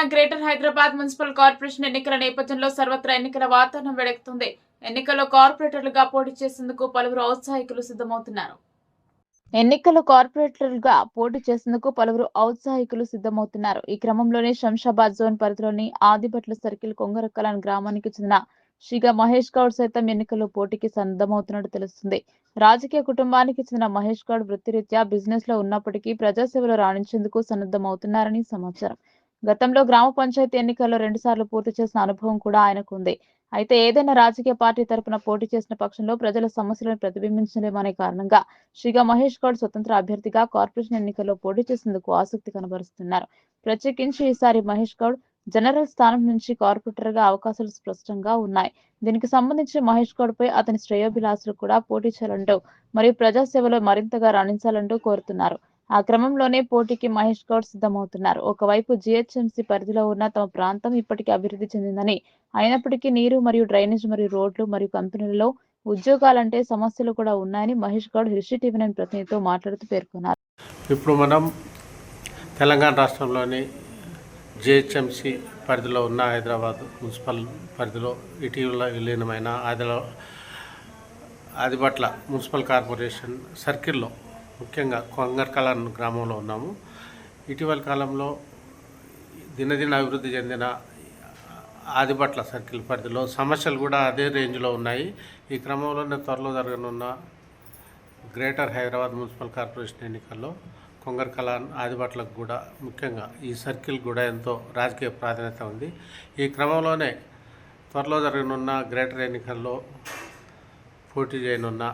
జరగనున్న greater Hyderabad municipal corporation ఎన్నికల నేపథ్యంలో సర్వత్రా ఎన్నికల వాతావరణం వెడెక్కుతుంది. ఎన్నికల్లో కార్పొరేటర్లుగా పోటీ చేసేందుకు పలువురు ఔత్సాహికులు సిద్ధమవుతున్నారు. ఎన్నికల్లో కార్పొరేటర్లుగా పోటీ చేసేందుకు పలువురు ఔత్సాహికులు సిద్ధమవుతున్నారు. ఈ క్రమంలోనే శంషాబాద్ జోన్ పరిధిలోని ఆదిభట్ల సర్కిల్ కొంగరకలాన్ గ్రామానికి చెందిన శ్రీగా మహేష్ గౌడ్ సైతం ఎన్నికల్లో పోటీకి సన్నద్ధమవుతున్నట్టు తెలుస్తుంది. రాజకీయ కుటుంబానికి చెందిన మహేష్ గౌడ్ వృత్తిరీత్యా బిజినెస్లో ఉన్నప్పటికీ ప్రజాసేవలో రాణించేందుకు సన్నద్ధమవుతున్నారని సమాచారం. గతంలో గ్రామ పంచాయతీ ఎన్నికల్లో రెండుసార్లు పూర్తి చేసిన అనుభవం కూడా ఆయనకు ఉంది అయితే ఏదైనా రాజకీయ పార్టీ తరపున పోటీ చేసిన పక్షంలో ప్రజల సమస్యలను ప్రతిబింబించలేమనే కారణంగా శ్రీగా మహేష్ గౌడ్ స్వతంత్ర అభ్యర్థిగా కార్పొరేషన్ ఎన్నికల్లో పోటీ చేసేందుకు ఆసక్తి కనబరుస్తున్నారు. ప్రత్యేకించి ఈసారి మహేష్ గౌడ్ జనరల్ స్థానం నుంచి కార్పొరేటర్గా అవకాశాలు స్పష్టంగా ఉన్నాయి. దీనికి సంబంధించి మహేష్ గౌడ్ పై అతని శ్రేయోభిలాసులు కూడా పోటీ చేయాలంటూ మరియు ప్రజాసేవలో మరింతగా రాణించాలంటూ కోరుతున్నారు. ఆ క్రమంలోనే పోటీకి మహేష్ గౌడ్ సిద్ధమవుతున్నారు. ఒకవైపు జిహెచ్ఎంసీ పరిధిలో ఉన్న తమ ప్రాంతం ఇప్పటికీ అభివృద్ధి చెందిందని అయినప్పటికీ నీరు మరియు డ్రైనేజ్ మరియు రోడ్లు మరియు కంపెనీలలో ఉద్యోగాలంటే సమస్యలు కూడా ఉన్నాయని మహేష్ గౌడ్ హిర్షి టీవీ నైన్ ప్రతినిధితో మాట్లాడుతూ పేర్కొన్నారు. ఇప్పుడు మనం తెలంగాణ రాష్ట్రంలోని జిహెచ్ఎంసి పరిధిలో ఉన్న హైదరాబాద్ మున్సిపల్ పరిధిలో ఇటీవల విలీనమైన ఆదిల ఆదిపట్ల మున్సిపల్ కార్పొరేషన్ సర్కిల్లో ముఖ్యంగా కొంగర్కలాన్ గ్రామంలో ఉన్నాము. ఇటీవల కాలంలో దినదిన అభివృద్ధి చెందిన ఆదిపట్ల సర్కిల్ పరిధిలో సమస్యలు కూడా అదే రేంజ్లో ఉన్నాయి. ఈ క్రమంలోనే త్వరలో జరగనున్న గ్రేటర్ హైదరాబాద్ మున్సిపల్ కార్పొరేషన్ ఎన్నికల్లో కొంగర్ కలాన్ కూడా ముఖ్యంగా ఈ సర్కిల్ కూడా ఎంతో రాజకీయ ప్రాధాన్యత ఉంది. ఈ క్రమంలోనే త్వరలో జరగనున్న గ్రేటర్ ఎన్నికల్లో పోటీ చేయనున్న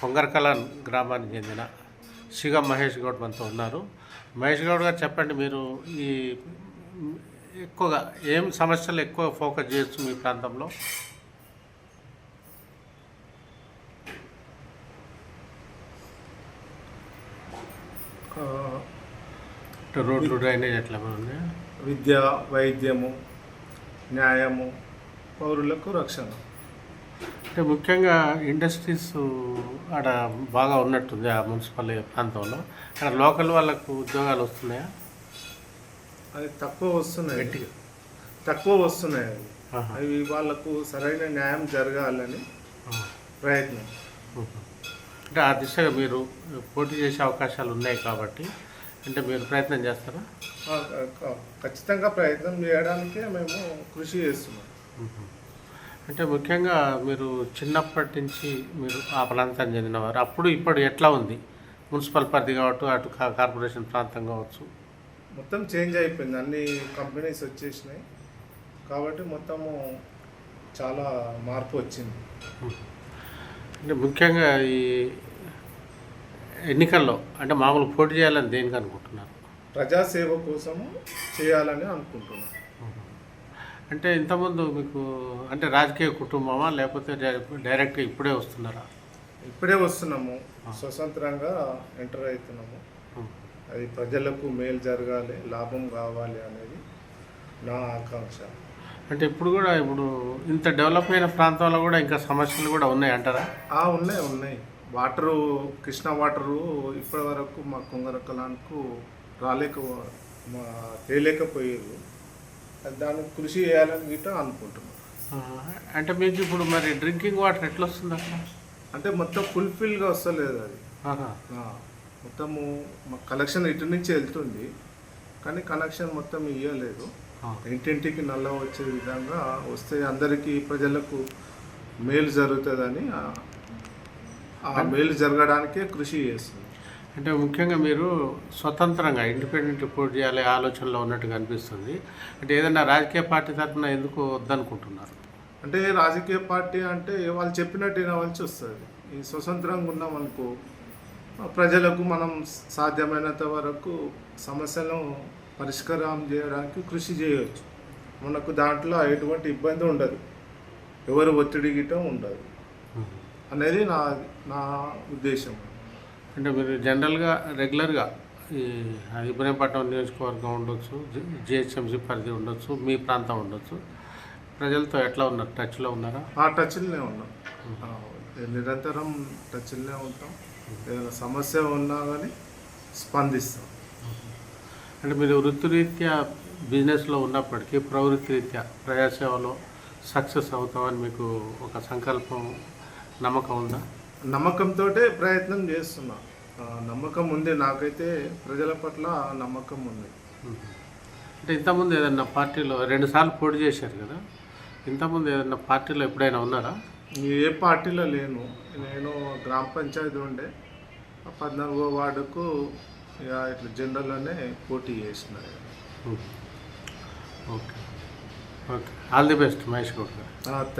కొంగర్ కలాన్ గ్రామానికి చెందిన శిగం మహేష్ గౌడ్ మనతో ఉన్నారు. మహేష్ గౌడ్ గారు చెప్పండి మీరు ఈ ఎక్కువగా ఏం సమస్యలు ఎక్కువ ఫోకస్ చేయొచ్చు మీ ప్రాంతంలో? రోడ్లు డ్రైనేజ్ ఎట్లా ఉన్నాయా? విద్య వైద్యము న్యాయము పౌరులకు రక్షణ. అంటే ముఖ్యంగా ఇండస్ట్రీస్ ఆడ బాగా ఉన్నట్టుంది ఆ మున్సిపల్ ప్రాంతంలో. అక్కడ లోకల్ వాళ్ళకు ఉద్యోగాలు వస్తున్నాయా? అది తక్కువ వస్తున్నాయి. తక్కువ వస్తున్నాయి అవి. వాళ్ళకు సరైన న్యాయం జరగాలని. ప్రయత్నం. అంటే ఆ దిశగా మీరు పోటీ చేసే అవకాశాలు ఉన్నాయి కాబట్టి అంటే మీరు ప్రయత్నం చేస్తారా? ఖచ్చితంగా ప్రయత్నం చేయడానికే మేము కృషి చేస్తున్నాం. అంటే ముఖ్యంగా మీరు చిన్నప్పటి నుంచి మీరు ఆ ప్రాంతానికి చెందినవారు. అప్పుడు ఇప్పుడు ఎట్లా ఉంది? మున్సిపల్ పరిధి కావచ్చు అటు కార్పొరేషన్ ప్రాంతం కావచ్చు. మొత్తం చేంజ్ అయిపోయింది. అన్ని కంపెనీస్ వచ్చేసినాయి. కాబట్టి మొత్తము చాలా మార్పు వచ్చింది. అంటే ముఖ్యంగా ఈ ఎన్నికల్లో అంటే మామూలు పోటీ చేయాలని దేనికి అనుకుంటున్నారు ప్రజాసేవ కోసము చేయాలని అనుకుంటున్నాం. అంటే ఇంతకుముందు మీకు అంటే రాజకీయ కుటుంబమా? లేకపోతే డైరెక్ట్గా ఇప్పుడే వస్తున్నారా? ఇప్పుడే వస్తున్నాము. స్వతంత్రంగా ఎంటర్ అవుతున్నాము. అది ప్రజలకు మేలు జరగాలి లాభం కావాలి అనేది నా ఆకాంక్ష. అంటే ఇప్పుడు కూడా ఇప్పుడు ఇంత డెవలప్ అయిన ప్రాంతంలో కూడా ఇంకా సమస్యలు కూడా ఉన్నాయి అంటారా? ఆ, ఉన్నాయి ఉన్నాయి. వాటరు కృష్ణా వాటరు ఇప్పటి వరకు మా కొంగరకలానికి రాలేక మా తేలేకపోయారు దానికి కృషి చేయాలని గిట్ట అనుకుంటున్నాం. అంటే మీకు ఇప్పుడు మరి డ్రింకింగ్ వాటర్ ఎట్లా వస్తుంది అంటే మొత్తం ఫుల్ఫిల్గా వస్తలేదు అది. మొత్తము మా కలెక్షన్ ఇటు నుంచి వెళ్తుంది కానీ కనెక్షన్ మొత్తం ఇవ్వలేదు. ఇంటింటికి నల్ల వచ్చే విధంగా వస్తే అందరికీ ప్రజలకు మేలు జరుగుతుందని ఆ- ఆ మేలు జరగడానికే కృషి చేస్తుంది. అంటే ముఖ్యంగా మీరు స్వతంత్రంగా ఇండిపెండెంట్ పోటీ చేయాలి ఆలోచనలో ఉన్నట్టుగా అనిపిస్తుంది. అంటే ఏదైనా రాజకీయ పార్టీ తరఫున ఎందుకు వద్దనుకుంటున్నారు? అంటే రాజకీయ పార్టీ అంటే వాళ్ళు చెప్పినట్టు వినవలసి వస్తుంది. ఈ స్వతంత్రంగా ఉన్నాం అనుకో ప్రజలకు మనం సాధ్యమైనంత వరకు సమస్యలను పరిష్కారం చేయడానికి కృషి చేయవచ్చు మనకు దాంట్లో ఎటువంటి ఇబ్బంది ఉండదు. ఎవరు ఒత్తిడి గిట్టం ఉండదు. అనేది నా నా ఉద్దేశం. అంటే మీరు జనరల్గా రెగ్యులర్గా ఈ ఇబ్రహీంపట్నం నియోజకవర్గం ఉండొచ్చు జిహెచ్ఎంసీ పరిధి ఉండొచ్చు మీ ప్రాంతం ఉండొచ్చు. ప్రజలతో ఎట్లా ఉన్నారు? టచ్లో ఉన్నారా? ఆ టచ్లోనే ఉన్నాం. నిరంతరం టచ్లోనే ఉంటాం. ఏదైనా సమస్య ఉన్నా కానీ స్పందిస్తాం. అంటే మీరు వృత్తిరీత్యా బిజినెస్లో ఉన్నప్పటికీ ప్రవృత్తి రీత్యా ప్రజాసేవలో సక్సెస్ అవుతామని మీకు ఒక సంకల్పం నమ్మకం ఉందా? నమ్మకంతో ప్రయత్నం చేస్తున్నా. నమ్మకం ఉంది. నాకైతే ప్రజల పట్ల నమ్మకం ఉంది. అంటే ఇంతకుముందు ఏదన్నా పార్టీలో రెండుసార్లు పోటీ చేశారు కదా? ఇంతకుముందు ఏదన్నా పార్టీలో ఎప్పుడైనా ఉన్నారా? ఏ పార్టీలో లేను. నేను గ్రామ పంచాయతీ ఉండే. పద్నాలుగో వార్డుకు ఇక ఇట్లా జనరల్లోనే పోటీ చేసిన. Okay. Okay. All the best Mahesh Goud garu.